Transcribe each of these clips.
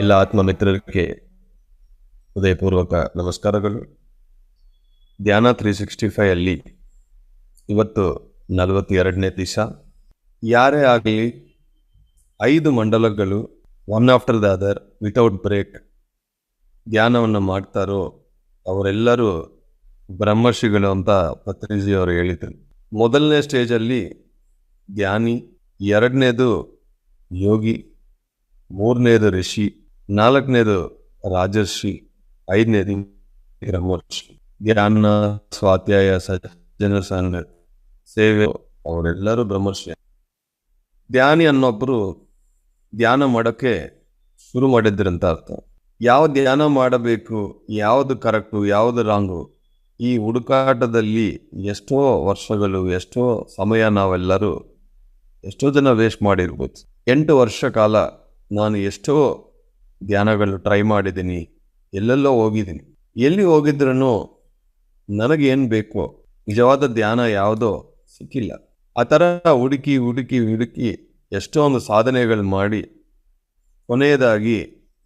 ಎಲ್ಲ ಆತ್ಮ ಮಿತ್ರರಿಗೆ ಹೃದಯಪೂರ್ವಕ ನಮಸ್ಕಾರಗಳು ಧ್ಯಾನ ತ್ರೀ ಸಿಕ್ಸ್ಟಿ ಫೈವ್ ಅಲ್ಲಿ ಇವತ್ತು ನಲವತ್ತೆರಡನೇ ದಿವಸ ಯಾರೇ ಆಗಲಿ ಐದು ಮಂಡಲಗಳು one after the other without break ಧ್ಯಾನವನ್ನು ಮಾಡ್ತಾರೋ ಅವರೆಲ್ಲರೂ ಬ್ರಹ್ಮರ್ಷಿಗಳು ಅಂತ ಪತ್ರಿಜಿ ಅವರು ಹೇಳಿದರು. ಮೊದಲನೇ ಸ್ಟೇಜಲ್ಲಿ ಧ್ಯಾನಿ, ಎರಡನೇದು ಯೋಗಿ, ಮೂರನೇದು ಋಷಿ. ನಾಲ್ಕನೇದು ರಾಜಶ್ರೀ, ಐದನೇದು ಬ್ರಹ್ಮರ್ಷಿ ಧ್ಯಾನ, ಸ್ವಾಧ್ಯಾಯ, ಸಜ್ಜನ ಸಂಘ ಸೇವೆ, ಅವರೆಲ್ಲರೂ ಬ್ರಹ್ಮರ್ಷಿ ಧ್ಯಾನಿ ಅನ್ನೊಬ್ರು ಧ್ಯಾನ ಮಾಡೋಕ್ಕೆ ಶುರು ಮಾಡಿದ್ರಂತ ಅರ್ಥ. ಯಾವ ಧ್ಯಾನ ಮಾಡಬೇಕು, ಯಾವುದು ಕರೆಕ್ಟು, ಯಾವುದು ರಾಂಗು, ಈ ಹುಡುಕಾಟದಲ್ಲಿ ಎಷ್ಟೋ ವರ್ಷಗಳು, ಎಷ್ಟೋ ಸಮಯ ನಾವೆಲ್ಲರೂ ಎಷ್ಟೋ ಜನ ವೇಸ್ಟ್ ಮಾಡಿರ್ಬೋದು. ಎಂಟು ವರ್ಷ ಕಾಲ ನಾನು ಎಷ್ಟೋ ಧ್ಯಾನಗಳು ಟ್ರೈ ಮಾಡಿದ್ದೀನಿ, ಎಲ್ಲೆಲ್ಲೋ ಹೋಗಿದ್ದೀನಿ. ಎಲ್ಲಿ ಹೋಗಿದ್ರೂ ನನಗೇನು ಬೇಕೋ, ನಿಜವಾದ ಧ್ಯಾನ ಯಾವುದೋ ಸಿಕ್ಕಿಲ್ಲ. ಆ ಥರ ಹುಡುಕಿ ಹುಡುಕಿ ಹುಡುಕಿ ಎಷ್ಟೊಂದು ಸಾಧನೆಗಳು ಮಾಡಿ, ಕೊನೆಯದಾಗಿ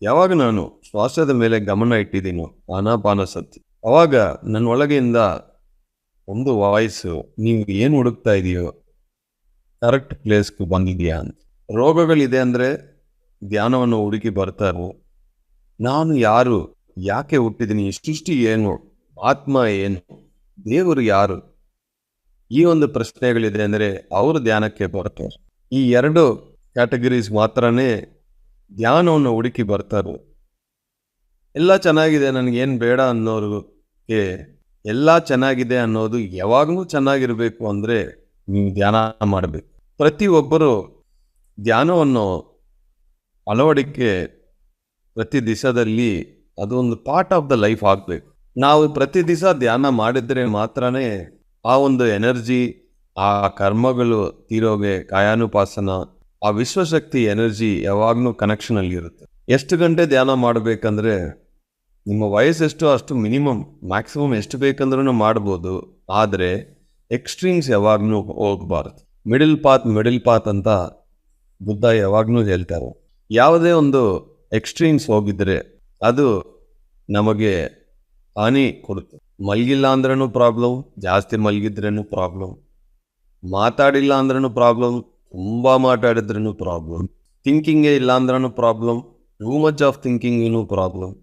ಯಾವಾಗ ನಾನು ಶ್ವಾಸದ ಮೇಲೆ ಗಮನ ಇಟ್ಟಿದ್ದೀನೋ ಆನಾಪಾನಸತಿ ಅವಾಗ ನನ್ನ ಒಳಗಿಂದ ಒಂದು ವಾಯ್ಸು, ನೀವು ಏನು ಹುಡುಕ್ತಾ ಇದೆಯೋ, ಕರೆಕ್ಟ್ ಪ್ಲೇಸ್ಗೆ ಬಂದಿದೆಯಾ ಅಂತ. ರೋಗಗಳಿದೆ ಅಂದರೆ ಧ್ಯಾನವನ್ನು ಹುಡುಕಿ ಬರ್ತಾರೋ? ನಾನು ಯಾರು? ಯಾಕೆ ಹುಟ್ಟಿದ್ದೀನಿ? ಸೃಷ್ಟಿ ಏನು? ಆತ್ಮ ಏನು? ದೇವರು ಯಾರು? ಈ ಒಂದು ಪ್ರಶ್ನೆಗಳಿದೆ ಅಂದರೆ ಅವರು ಧ್ಯಾನಕ್ಕೆ ಬರ್ತಾರೆ. ಈ ಎರಡು ಕ್ಯಾಟಗರೀಸ್ ಮಾತ್ರನೇ ಧ್ಯಾನವನ್ನು ಹುಡುಕಿ ಬರ್ತಾರೆ? ಎಲ್ಲ ಚೆನ್ನಾಗಿದೆ ನನಗೇನು ಬೇಡ ಅನ್ನೋರಿಗೆ ಎಲ್ಲ ಚೆನ್ನಾಗಿದೆ ಅನ್ನೋದು ಯಾವಾಗಲೂ ಚೆನ್ನಾಗಿರಬೇಕು ಅಂದರೆ ನೀವು ಧ್ಯಾನ ಮಾಡಬೇಕು. ಪ್ರತಿಯೊಬ್ಬರು ಧ್ಯಾನವನ್ನು ಅಳವಡಿಕೆ ಪ್ರತಿ ದಿವಸದಲ್ಲಿ ಅದೊಂದು ಪಾರ್ಟ್ ಆಫ್ ದ ಲೈಫ್ ಆಗಬೇಕು. ನಾವು ಪ್ರತಿ ದಿವಸ ಧ್ಯಾನ ಮಾಡಿದರೆ ಮಾತ್ರನೇ ಆ ಒಂದು ಎನರ್ಜಿ ಆ ಕರ್ಮಗಳು ತೀರೋಗೆ ಕಾಯಾನುಪಾಸನ, ಆ ವಿಶ್ವಶಕ್ತಿ ಎನರ್ಜಿ ಯಾವಾಗಲೂ ಕನೆಕ್ಷನಲ್ಲಿ ಇರುತ್ತೆ. ಎಷ್ಟು ಗಂಟೆ ಧ್ಯಾನ ಮಾಡಬೇಕಂದ್ರೆ ನಿಮ್ಮ ವಯಸ್ಸು ಎಷ್ಟು, ಅಷ್ಟು ಮಿನಿಮಮ್ ಮ್ಯಾಕ್ಸಿಮಮ್ ಎಷ್ಟು ಬೇಕಂದ್ರೂ ಮಾಡ್ಬೋದು. ಆದರೆ ಎಕ್ಸ್ಟ್ರೀಮ್ಸ್ ಯಾವಾಗಲೂ ಹೋಗಬಾರ್ದು. ಮಿಡಿಲ್ ಪಾತ್ ಮಿಡಿಲ್ ಪಾತ್ ಅಂತ ಬುದ್ಧ ಯಾವಾಗಲೂ ಹೇಳ್ತಾರೆ. ಯಾವುದೇ ಒಂದು ಎಕ್ಸ್ಟ್ರೀಮ್ಸ್ ಹೋಗಿದ್ರೆ ಅದು ನಮಗೆ ಹಾನಿ ಕೊಡುತ್ತೆ. ಮಲಗಿಲ್ಲ ಅಂದ್ರೂ ಪ್ರಾಬ್ಲಮ್, ಜಾಸ್ತಿ ಮಲಗಿದ್ರೂ ಪ್ರಾಬ್ಲಮ್, ಮಾತಾಡಿಲ್ಲ ಅಂದ್ರೂ ಪ್ರಾಬ್ಲಮ್, ತುಂಬ ಮಾತಾಡಿದ್ರೂ ಪ್ರಾಬ್ಲಮ್, ಥಿಂಕಿಂಗೇ ಇಲ್ಲ ಅಂದ್ರೂ ಪ್ರಾಬ್ಲಮ್, ಟೂ ಮಚ್ ಆಫ್ ಥಿಂಕಿಂಗಿನೂ ಪ್ರಾಬ್ಲಮ್,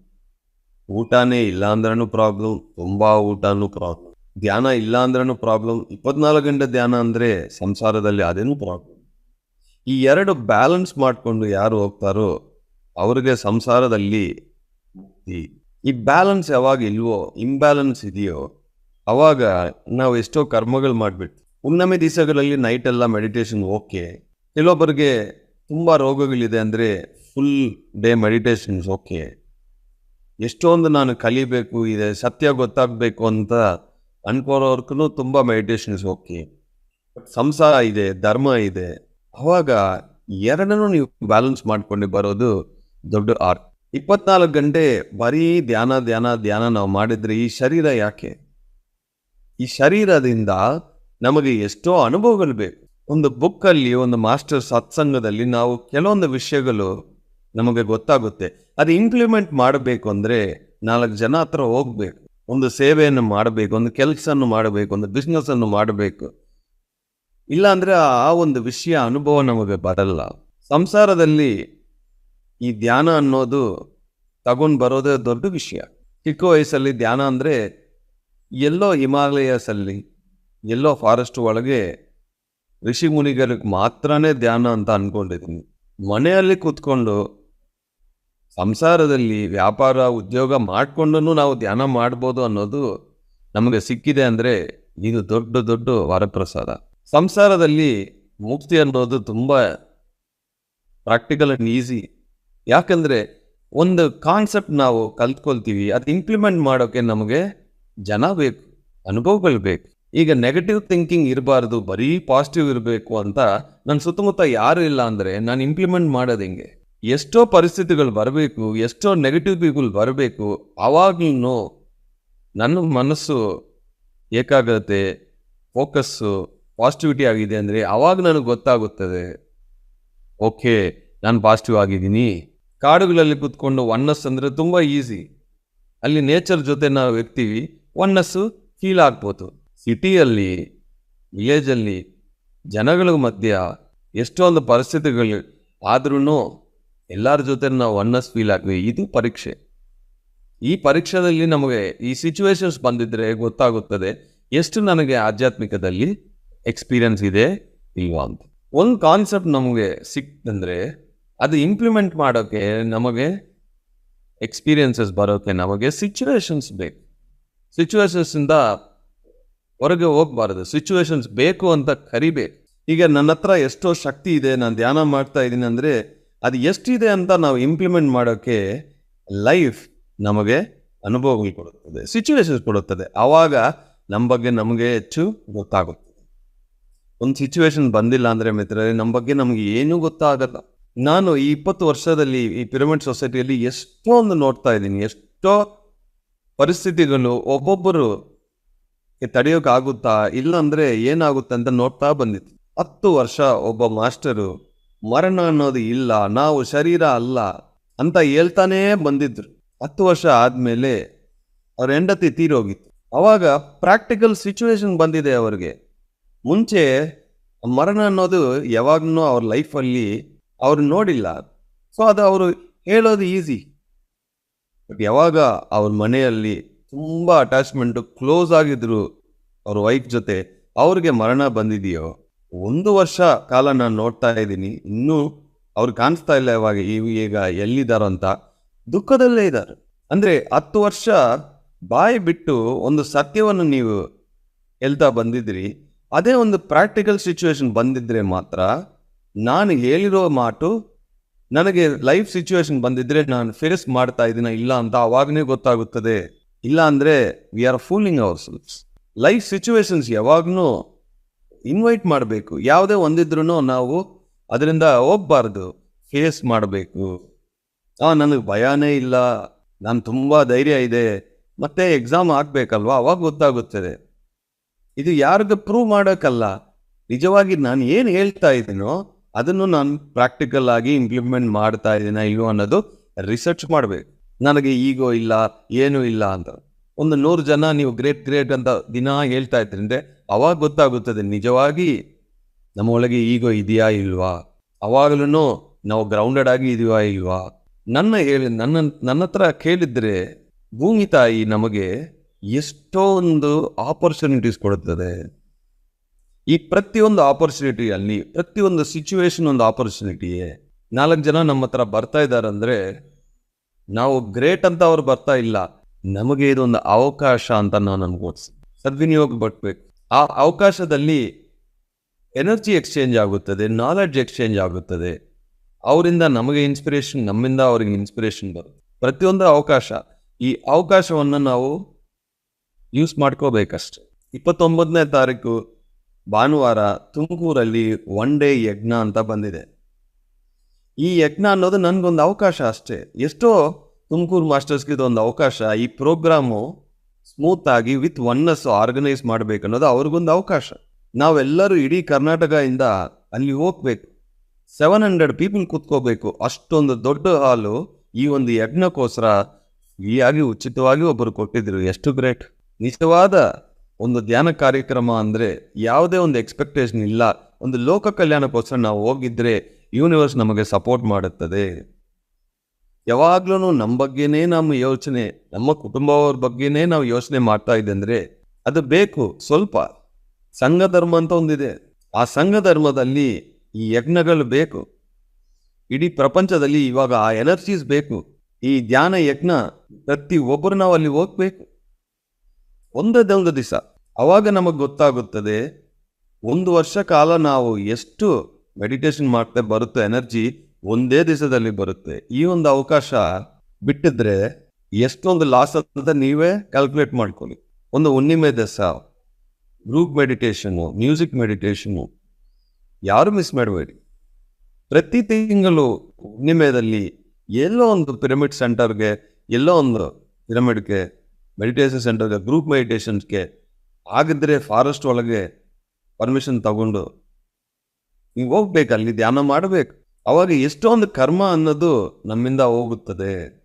ಊಟನೇ ಇಲ್ಲ ಅಂದ್ರೂ ಪ್ರಾಬ್ಲಮ್, ತುಂಬ ಊಟನೂ ಪ್ರಾಬ್ಲಮ್, ಧ್ಯಾನ ಇಲ್ಲ ಅಂದ್ರೂ ಪ್ರಾಬ್ಲಮ್, ಇಪ್ಪತ್ನಾಲ್ಕು ಗಂಟೆ ಧ್ಯಾನ ಅಂದರೆ ಸಂಸಾರದಲ್ಲಿ ಅದೇನೂ ಪ್ರಾಬ್ಲಮ್? ಈ ಎರಡು ಬ್ಯಾಲೆನ್ಸ್ ಮಾಡಿಕೊಂಡು ಯಾರು ಹೋಗ್ತಾರೋ ಅವ್ರಿಗೆ ಸಂಸಾರದಲ್ಲಿ ಮುಕ್ತಿ. ಈ ಬ್ಯಾಲೆನ್ಸ್ ಯಾವಾಗ ಇಲ್ವೋ ಇಂಬ್ಯಾಲೆನ್ಸ್ ಇದೆಯೋ, ಅವಾಗ ನಾವು ಎಷ್ಟೋ ಕರ್ಮಗಳು ಮಾಡಿಬಿಟ್ಟು ಹುಣ್ಣಮೆ ದಿವಸಗಳಲ್ಲಿ ನೈಟ್ ಎಲ್ಲ ಮೆಡಿಟೇಷನ್ ಓಕೆ ಕೆಲವೊಬ್ಬರಿಗೆ ತುಂಬ ರೋಗಗಳಿದೆ ಅಂದರೆ ಫುಲ್ ಡೇ ಮೆಡಿಟೇಷನ್ಸ್ ಓಕೆ ಎಷ್ಟೊಂದು ನಾನು ಕಲಿಬೇಕು, ಇದೆ ಸತ್ಯ ಗೊತ್ತಾಗಬೇಕು ಅಂತ ಅನ್ಕೋರೋರ್ಗೂ ತುಂಬ ಮೆಡಿಟೇಷನ್ಸ್ ಓಕೆ ಸಂಸಾರ ಇದೆ, ಧರ್ಮ ಇದೆ ಅವಾಗ ಎರಡನ್ನೂ ನೀವು ಬ್ಯಾಲೆನ್ಸ್ ಮಾಡ್ಕೊಂಡು ಬರೋದು ದೊಡ್ಡ ಆರ್ಟ್ ಇಪ್ಪತ್ನಾಲ್ಕು ಗಂಟೆ ಬರೀ ಧ್ಯಾನ ಧ್ಯಾನ ಧ್ಯಾನ ನಾವು ಮಾಡಿದ್ರೆ ಈ ಶರೀರ ಯಾಕೆ? ಈ ಶರೀರದಿಂದ ನಮಗೆ ಎಷ್ಟೋ ಅನುಭವಗಳು ಬೇಕು. ಒಂದು ಬುಕ್ಕಲ್ಲಿ ಒಂದು ಮಾಸ್ಟರ್ ಸತ್ಸಂಗದಲ್ಲಿ ನಾವು ಕೆಲವೊಂದು ವಿಷಯಗಳು ನಮಗೆ ಗೊತ್ತಾಗುತ್ತೆ. ಅದು ಇಂಪ್ಲಿಮೆಂಟ್ ಮಾಡಬೇಕು ಅಂದರೆ ನಾಲ್ಕು ಜನ ಹತ್ರ ಹೋಗ್ಬೇಕು. ಒಂದು ಸೇವೆಯನ್ನು ಮಾಡಬೇಕು, ಒಂದು ಕೆಲಸವನ್ನು ಮಾಡಬೇಕು, ಒಂದು ಬಿಸ್ನೆಸ್ಸನ್ನು ಮಾಡಬೇಕು. ಇಲ್ಲಾಂದರೆ ಆ ಒಂದು ವಿಷಯ ಅನುಭವ ನಮಗೆ ಬರಲ್ಲ. ಸಂಸಾರದಲ್ಲಿ ಈ ಧ್ಯಾನ ಅನ್ನೋದು ತಗೊಂಡು ಬರೋದೇ ದೊಡ್ಡ ವಿಷಯ. ಚಿಕ್ಕ ವಯಸ್ಸಲ್ಲಿ ಧ್ಯಾನ ಅಂದರೆ ಎಲ್ಲೋ ಹಿಮಾಲಯಸಲ್ಲಿ, ಎಲ್ಲೋ ಫಾರೆಸ್ಟ್ ಒಳಗೆ ಋಷಿ ಮುನಿಗರಿಗೆ ಮಾತ್ರನೇ ಧ್ಯಾನ ಅಂತ ಅಂದ್ಕೊಂಡಿದ್ದೀನಿ ಮನೆಯಲ್ಲಿ ಕೂತ್ಕೊಂಡು ಸಂಸಾರದಲ್ಲಿ ವ್ಯಾಪಾರ, ಉದ್ಯೋಗ ಮಾಡಿಕೊಂಡು ನಾವು ಧ್ಯಾನ ಮಾಡ್ಬೋದು ಅನ್ನೋದು ನಮಗೆ ಸಿಕ್ಕಿದೆ ಅಂದರೆ ಇದು ದೊಡ್ಡ ದೊಡ್ಡ ವರಪ್ರಸಾದ. ಸಂಸಾರದಲ್ಲಿ ಮುಕ್ತಿ ಅನ್ನೋದು ತುಂಬ ಪ್ರಾಕ್ಟಿಕಲ್ ಆ್ಯಂಡ್ ಈಸಿ ಯಾಕಂದರೆ ಒಂದು ಕಾನ್ಸೆಪ್ಟ್ ನಾವು ಕಲ್ತ್ಕೊಳ್ತೀವಿ, ಅದು ಇಂಪ್ಲಿಮೆಂಟ್ ಮಾಡೋಕ್ಕೆ ನಮಗೆ ಜನ ಬೇಕು, ಅನುಭವಗಳು ಬೇಕು. ಈಗ ನೆಗೆಟಿವ್ ಥಿಂಕಿಂಗ್ ಇರಬಾರ್ದು, ಬರೀ ಪಾಸಿಟಿವ್ ಇರಬೇಕು ಅಂತ ನನ್ನ ಸುತ್ತಮುತ್ತ ಯಾರು ಇಲ್ಲ ಅಂದರೆ ನಾನು ಇಂಪ್ಲಿಮೆಂಟ್ ಮಾಡೋದು ಹೆಂಗೆ? ಎಷ್ಟೋ ಪರಿಸ್ಥಿತಿಗಳು ಬರಬೇಕು, ಎಷ್ಟೋ ನೆಗೆಟಿವ್ ಪೀಪಲ್ ಬರಬೇಕು ಆವಾಗ್ಲೂ ನನ್ನ ಮನಸ್ಸು ಏಕಾಗ್ರತೆ ಫೋಕಸ್ಸು ಪಾಸಿಟಿವಿಟಿ ಆಗಿದೆ ಅಂದರೆ ಆವಾಗ ನನಗೆ ಗೊತ್ತಾಗುತ್ತದೆ, ಓಕೆ, ನಾನು ಪಾಸಿಟಿವ್ ಆಗಿದ್ದೀನಿ. ಕಾಡುಗಳಲ್ಲಿ ಕೂತ್ಕೊಂಡು ಒನ್ನಸ್ ಅಂದರೆ ತುಂಬ ಈಸಿ ಅಲ್ಲಿ ನೇಚರ್ ಜೊತೆ ನಾವು ಇರ್ತೀವಿ ಒನ್ನಸ್ಸು ಫೀಲ್ ಆಗ್ಬೋದು. ಸಿಟಿಯಲ್ಲಿ ವಿಲೇಜಲ್ಲಿ ಜನಗಳ ಮಧ್ಯ ಎಷ್ಟೊಂದು ಪರಿಸ್ಥಿತಿಗಳು ಆದ್ರೂ ಎಲ್ಲರ ಜೊತೆ ನಾವು ಒನ್ನಸ್ ಫೀಲ್ ಆಗ್ತೀವಿ. ಇದು ಪರೀಕ್ಷೆ. ಈ ಪರೀಕ್ಷೆಯಲ್ಲಿ ನಮಗೆ ಈ ಸಿಚುವೇಶನ್ಸ್ ಬಂದಿದ್ರೆ ಗೊತ್ತಾಗುತ್ತದೆ, ಎಷ್ಟು ನನಗೆ ಆಧ್ಯಾತ್ಮಿಕದಲ್ಲಿ ಎಕ್ಸ್ಪೀರಿಯನ್ಸ್ ಇದೆ ಇಲ್ವಾ ಅಂತ. ಒಂದು ಕಾನ್ಸೆಪ್ಟ್ ನಮಗೆ ಸಿಕ್ತಂದ್ರೆ, ಅದು ಇಂಪ್ಲಿಮೆಂಟ್ ಮಾಡೋಕ್ಕೆ ನಮಗೆ ಎಕ್ಸ್ಪೀರಿಯನ್ಸಸ್ ಬರೋಕ್ಕೆ ನಮಗೆ ಸಿಚುವೇಶನ್ಸ್ ಬೇಕು. ಸಿಚುವೇಶನ್ಸಿಂದ ಹೊರಗೆ ಹೋಗ್ಬಾರ್ದು. ಸಿಚುವೇಶನ್ಸ್ ಬೇಕು ಅಂತ ಕರಿಬೇಕು. ಈಗ ನನ್ನ ಹತ್ರ ಎಷ್ಟೋ ಶಕ್ತಿ ಇದೆ, ನಾನು ಧ್ಯಾನ ಮಾಡ್ತಾ ಇದ್ದೀನಿ ಅಂದರೆ, ಅದು ಎಷ್ಟಿದೆ ಅಂತ ನಾವು ಇಂಪ್ಲಿಮೆಂಟ್ ಮಾಡೋಕ್ಕೆ ಲೈಫ್ ನಮಗೆ ಅನುಭವಗಳು ಕೊಡುತ್ತದೆ ಸಿಚುವೇಶನ್ಸ್ ಕೊಡುತ್ತದೆ. ಆವಾಗ ನಮ್ಮ ಬಗ್ಗೆ ನಮಗೆ ಹೆಚ್ಚು ಗೊತ್ತಾಗುತ್ತದೆ ಒಂದು ಸಿಚುವೇಶನ್ ಬಂದಿಲ್ಲ ಅಂದರೆ ಮಿತ್ರರೇ ನಮ್ಮ ಬಗ್ಗೆ ನಮಗೆ ಏನೂ ಗೊತ್ತಾಗಲ್ಲ. ನಾನು ಈ ಇಪ್ಪತ್ತು ವರ್ಷದಲ್ಲಿ ಈ ಪಿರಮಿಡ್ ಸೊಸೈಟಿಯಲ್ಲಿ ಎಷ್ಟೊಂದು ನೋಡ್ತಾ ಇದ್ದೀನಿ, ಎಷ್ಟೋ ಪರಿಸ್ಥಿತಿಗಳು ಒಬ್ಬೊಬ್ಬರು ತಡೆಯೋಕ್ಕಾಗುತ್ತಾ ಇಲ್ಲ ಅಂದರೆ ಏನಾಗುತ್ತೆ ಅಂತ ನೋಡ್ತಾ ಬಂದಿತ್ತು ಹತ್ತು ವರ್ಷ ಒಬ್ಬ ಮಾಸ್ಟರು ಮರಣ ಅನ್ನೋದು ಇಲ್ಲ, ನಾವು ಶರೀರ ಅಲ್ಲ ಅಂತ ಹೇಳ್ತಾನೇ ಬಂದಿದ್ರು. ಹತ್ತು ವರ್ಷ ಆದಮೇಲೆ ಅವ್ರ ಹೆಂಡತಿ ತೀರೋಗಿತ್ತು. ಅವಾಗ ಪ್ರಾಕ್ಟಿಕಲ್ ಸಿಚುವೇಶನ್ ಬಂದಿದೆ ಅವ್ರಿಗೆ. ಮುಂಚೆ ಮರಣ ಅನ್ನೋದು ಯಾವಾಗ್ಲೂ ಅವ್ರ ಲೈಫಲ್ಲಿ ಅವ್ರು ನೋಡಿಲ್ಲ. ಸೊ ಅದು ಅವರು ಹೇಳೋದು ಈಸಿ ಬಟ್ ಯಾವಾಗ ಅವ್ರ ಮನೆಯಲ್ಲಿ ತುಂಬ ಅಟ್ಯಾಚ್ಮೆಂಟು ಕ್ಲೋಸ್ ಆಗಿದ್ರು ಅವ್ರ ವೈಫ್ ಜೊತೆ, ಅವ್ರಿಗೆ ಮರಣ ಬಂದಿದೆಯೋ, ಒಂದು ವರ್ಷ ಕಾಲ ನಾನು ನೋಡ್ತಾ ಇದ್ದೀನಿ, ಇನ್ನೂ ಅವ್ರು ಕಾಣಿಸ್ತಾ ಇಲ್ಲ ಇವಾಗ ಈಗ ಎಲ್ಲಿದ್ದಾರೋ ಅಂತ. ದುಃಖದಲ್ಲೇ ಇದ್ದಾರೆ. ಅಂದರೆ ಹತ್ತು ವರ್ಷ ಬಾಯಿ ಬಿಟ್ಟು ಒಂದು ಸತ್ಯವನ್ನು ನೀವು ಹೇಳ್ತಾ ಬಂದಿದ್ರಿ ಅದೇ ಒಂದು ಪ್ರಾಕ್ಟಿಕಲ್ ಸಿಚುವೇಶನ್ ಬಂದಿದ್ರೆ ಮಾತ್ರ ನಾನು ಹೇಳಿರೋ ಮಾತು ನನಗೆ ಲೈಫ್ ಸಿಚುವೇಶನ್ ಬಂದಿದ್ರೆ ನಾನು ಫೇಸ್ ಮಾಡ್ತಾ ಇದ್ದೀನ ಇಲ್ಲ ಅಂತ ಅವಾಗನೇ ಗೊತ್ತಾಗುತ್ತದೆ. ಇಲ್ಲ ಅಂದ್ರೆ we are fooling ourselves life situations ಯಾವಾಗ್ಲೂ ಇನ್ವೈಟ್ ಮಾಡಬೇಕು. ಯಾವುದೇ ಒಂದಿದ್ರೂ ನಾವು ಅದರಿಂದ ಹೋಗ್ಬಾರ್ದು. ಫೇಸ್ ಮಾಡಬೇಕು. ಆ, ನನಗೆ ಭಯನೇ ಇಲ್ಲ. ನಾನು ತುಂಬ ಧೈರ್ಯ ಇದೆ. ಮತ್ತೆ ಎಕ್ಸಾಮ್ ಆಗಬೇಕಲ್ವಾ? ಅವಾಗ ಗೊತ್ತಾಗುತ್ತದೆ. ಇದು ಯಾರಿಗೂ ಪ್ರೂವ್ ಮಾಡೋಕ್ಕಲ್ಲ ನಿಜವಾಗಿ ನಾನು ಏನು ಹೇಳ್ತಾ ಇದ್ದೀನೋ ಅದನ್ನು ನಾನು ಪ್ರಾಕ್ಟಿಕಲ್ ಆಗಿ ಇಂಪ್ಲಿಮೆಂಟ್ ಮಾಡ್ತಾ ಇದ್ದೀನ ಇಲ್ವೋ ಅನ್ನೋದು ರಿಸರ್ಚ್ ಮಾಡಬೇಕು. ನನಗೆ ಈಗೋ ಇಲ್ಲ, ಏನೂ ಇಲ್ಲ ಅಂತ. ಒಂದು ನೂರು ಜನ ನೀವು ಗ್ರೇಟ್ ಗ್ರೇಟ್ ಅಂತ ದಿನ ಹೇಳ್ತಾ ಇದ್ರಿಂದ ಅವಾಗ ಗೊತ್ತಾಗುತ್ತದೆ ನಿಜವಾಗಿ ನಮ್ಮ ಒಳಗೆ ಈಗೋ ಇದೆಯಾ ಇಲ್ವಾ? ಅವಾಗಲೂ ನಾವು ಗ್ರೌಂಡೆಡ್ ಆಗಿ ಇದೆಯಾ ಇಲ್ವಾ? ನನ್ನ ಹೇಳಿ ನನ್ನ ನನ್ನ ಹತ್ರ ಕೇಳಿದ್ರೆ ಭೂಮಿ ತಾಯಿ ನಮಗೆ ಎಷ್ಟೊಂದು ಆಪರ್ಚುನಿಟೀಸ್ ಕೊಡುತ್ತದೆ. ಈ ಪ್ರತಿಯೊಂದು ಆಪರ್ಚುನಿಟಿಯಲ್ಲಿ ಪ್ರತಿಯೊಂದು ಸಿಚುವೇಶನ್ ಒಂದು ಆಪರ್ಚುನಿಟಿಯೇ ನಾಲ್ಕು ಜನ ನಮ್ಮ ಹತ್ರ ಬರ್ತಾ ಇದ್ದಾರೆ ಅಂದರೆ ನಾವು ಗ್ರೇಟ್ ಅಂತ ಅವ್ರು ಬರ್ತಾ ಇಲ್ಲ. ನಮಗೆ ಇದೊಂದು ಅವಕಾಶ ಅಂತ ನಾನು ನಮ್ಗೆ ಸದ್ವಿನಿಯೋಗ ಪಡ್ಬೇಕು. ಆ ಅವಕಾಶದಲ್ಲಿ ಎನರ್ಜಿ ಎಕ್ಸ್ಚೇಂಜ್ ಆಗುತ್ತದೆ ನಾಲೆಡ್ಜ್ ಎಕ್ಸ್ಚೇಂಜ್ ಆಗುತ್ತದೆ. ಅವರಿಂದ ನಮಗೆ ಇನ್ಸ್ಪಿರೇಷನ್ ನಮ್ಮಿಂದ ಅವ್ರಿಗೆ ಇನ್ಸ್ಪಿರೇಷನ್ ಬರುತ್ತೆ. ಪ್ರತಿಯೊಂದು ಅವಕಾಶ. ಈ ಅವಕಾಶವನ್ನು ನಾವು ಯೂಸ್ ಮಾಡ್ಕೋಬೇಕಷ್ಟೆ. ಇಪ್ಪತ್ತೊಂಬತ್ತನೇ ತಾರೀಕು ಭಾನುವಾರ ತುಮಕೂರಲ್ಲಿ ಒನ್ ಡೇ ಯಜ್ಞ ಅಂತ ಬಂದಿದೆ. ಈ ಯಜ್ಞ ಅನ್ನೋದು ನನಗೊಂದು ಅವಕಾಶ ಅಷ್ಟೇ. ಎಷ್ಟೋ ತುಮಕೂರು ಮಾಸ್ಟರ್ಸ್ಗೆ ಇದೊಂದು ಅವಕಾಶ. ಈ ಪ್ರೋಗ್ರಾಮು ಸ್ಮೂತ್ ಆಗಿ ವಿತ್ ಒನ್ನಸ್ ಆರ್ಗನೈಸ್ ಮಾಡಬೇಕು ಅನ್ನೋದು ಅವ್ರಿಗೊಂದು ಅವಕಾಶ. ನಾವೆಲ್ಲರೂ ಇಡೀ ಕರ್ನಾಟಕದಿಂದ ಅಲ್ಲಿ ಹೋಗ್ಬೇಕು. ಸೆವೆನ್ ಹಂಡ್ರೆಡ್ ಪೀಪಲ್ ಕೂತ್ಕೋಬೇಕು. ಅಷ್ಟೊಂದು ದೊಡ್ಡ ಹಾಲು ಈ ಒಂದು ಯಜ್ಞಕ್ಕೋಸ್ಕರ ಆಗಿ ಉಚಿತವಾಗಿ ಒಬ್ಬರು ಕೊಟ್ಟಿದ್ರು. ಎಷ್ಟು ಗ್ರೇಟ್ ನಿಜವಾದ ಒಂದು ಧ್ಯಾನ ಕಾರ್ಯಕ್ರಮ ಅಂದರೆ ಯಾವುದೇ ಒಂದು ಎಕ್ಸ್ಪೆಕ್ಟೇಷನ್ ಇಲ್ಲ. ಒಂದು ಲೋಕ ಕಲ್ಯಾಣಕ್ಕೋಸ್ಕರ ನಾವು ಹೋಗಿದ್ರೆ ಯೂನಿವರ್ಸ್ ನಮಗೆ ಸಪೋರ್ಟ್ ಮಾಡುತ್ತದೆ. ಯಾವಾಗ್ಲೂ ನಮ್ಮ ಬಗ್ಗೆನೇ ನಮ್ಮ ಯೋಚನೆ, ನಮ್ಮ ಕುಟುಂಬವ್ರ ಬಗ್ಗೆನೇ ನಾವು ಯೋಚನೆ ಮಾಡ್ತಾ ಇದ್ದಂದ್ರೆ ಅದು ಬೇಕು. ಸ್ವಲ್ಪ ಸಂಘ ಧರ್ಮ ಅಂತ ಒಂದಿದೆ. ಆ ಸಂಘ ಧರ್ಮದಲ್ಲಿ ಈ ಯಜ್ಞಗಳು ಬೇಕು. ಇಡೀ ಪ್ರಪಂಚದಲ್ಲಿ ಇವಾಗ ಆ ಎನರ್ಜೀಸ್ ಬೇಕು. ಈ ಧ್ಯಾನ ಯಜ್ಞ ಪ್ರತಿ ಒಬ್ಬರು ನಾವು ಅಲ್ಲಿ ಹೋಗ್ಬೇಕು. ಒಂದದೇ ಒಂದು ದಿವಸ. ಅವಾಗ ನಮಗೆ ಗೊತ್ತಾಗುತ್ತದೆ, ಒಂದು ವರ್ಷ ಕಾಲ ನಾವು ಎಷ್ಟು ಮೆಡಿಟೇಷನ್ ಮಾಡ್ತಾ ಬರುತ್ತೆ ಎನರ್ಜಿ ಒಂದೇ ದಿವಸದಲ್ಲಿ ಬರುತ್ತೆ. ಈ ಒಂದು ಅವಕಾಶ ಬಿಟ್ಟಿದ್ರೆ ಎಷ್ಟೊಂದು ಲಾಸ್ ಅಂತ ನೀವೇ ಕ್ಯಾಲ್ಕುಲೇಟ್ ಮಾಡ್ಕೊಳ್ಳಿ. ಒಂದು ಹುಣ್ಣಿಮೆ ದಿವಸ ಗ್ರೂಪ್ ಮೆಡಿಟೇಷನು ಮ್ಯೂಸಿಕ್ ಮೆಡಿಟೇಷನು ಯಾರು ಮಿಸ್ ಮಾಡಬೇಡಿ. ಪ್ರತಿ ತಿಂಗಳು ಹುಣ್ಣಿಮೆದಲ್ಲಿ ಎಲ್ಲೋ ಒಂದು ಪಿರಮಿಡ್ ಸೆಂಟರ್ಗೆ ಎಲ್ಲೋ ಒಂದು ಪಿರಮಿಡ್ಗೆ ಮೆಡಿಟೇಷನ್ ಸೆಂಟರ್ಗೆ ಗ್ರೂಪ್ ಮೆಡಿಟೇಷನ್ಸ್ಗೆ ಆಗಿದ್ರೆ ಫಾರೆಸ್ಟ್ ಒಳಗೆ ಪರ್ಮಿಷನ್ ತಗೊಂಡು ನೀವು ಹೋಗ್ಬೇಕು, ಅಲ್ಲಿ ಧ್ಯಾನ ಮಾಡಬೇಕು. ಅವಾಗ ಎಷ್ಟೊಂದು ಕರ್ಮ ಅನ್ನೋದು ನಮ್ಮಿಂದ ಹೋಗುತ್ತದೆ.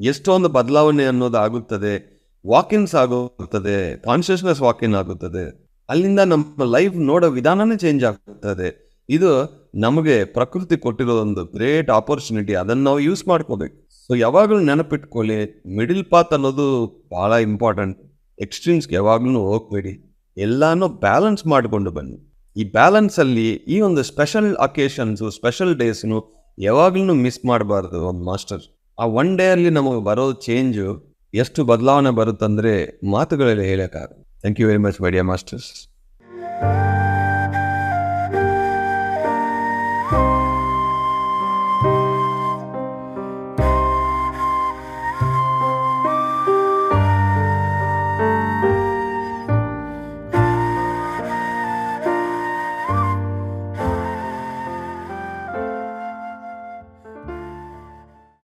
ಎಷ್ಟೊಂದು ಬದಲಾವಣೆ ಅನ್ನೋದು ಆಗುತ್ತದೆ. ವಾಕಿನ್ಸ್ ಆಗುತ್ತದೆ. ಕಾನ್ಷಿಯಸ್ನೆಸ್ ವಾಕಿನ್ ಆಗುತ್ತದೆ. ಅಲ್ಲಿಂದ ನಮ್ಮ ಲೈಫ್ ನೋಡೋ ವಿಧಾನನೇ ಚೇಂಜ್ ಆಗುತ್ತದೆ. ಇದು ನಮಗೆ ಪ್ರಕೃತಿ ಕೊಟ್ಟಿರೋ ಒಂದು ಗ್ರೇಟ್ ಆಪರ್ಚುನಿಟಿ ಅದನ್ನು ನಾವು ಯೂಸ್ ಮಾಡ್ಕೋಬೇಕು. ಸೊ ಯಾವಾಗಲೂ ನೆನಪಿಟ್ಕೊಳ್ಳಿ ಮಿಡಿಲ್ ಪಾತ್ ಅನ್ನೋದು ಭಾಳ ಇಂಪಾರ್ಟೆಂಟ್ ಎಕ್ಸ್ಟ್ರೀಮ್ಸ್ಗೆ ಯಾವಾಗಲೂ ಹೋಗ್ಬೇಡಿ. ಎಲ್ಲನೂ ಬ್ಯಾಲೆನ್ಸ್ ಮಾಡಿಕೊಂಡು ಬನ್ನಿ. ಈ ಬ್ಯಾಲೆನ್ಸಲ್ಲಿ ಈ ಒಂದು ಸ್ಪೆಷಲ್ ಅಕೇಶನ್ಸು ಸ್ಪೆಷಲ್ ಡೇಸ್ನು ಯಾವಾಗಲೂ ಮಿಸ್ ಮಾಡಬಾರ್ದು ಒಂದು ಮಾಸ್ಟರ್ ಆ ಒನ್ ಡೇ ಅಲ್ಲಿ ನಮಗೆ ಬರೋ ಚೇಂಜು ಎಷ್ಟು ಬದಲಾವಣೆ ಬರುತ್ತಂದರೆ ಮಾತುಗಳಲ್ಲಿ ಹೇಳೋಕ್ಕಾಗ thank you very much my dear masters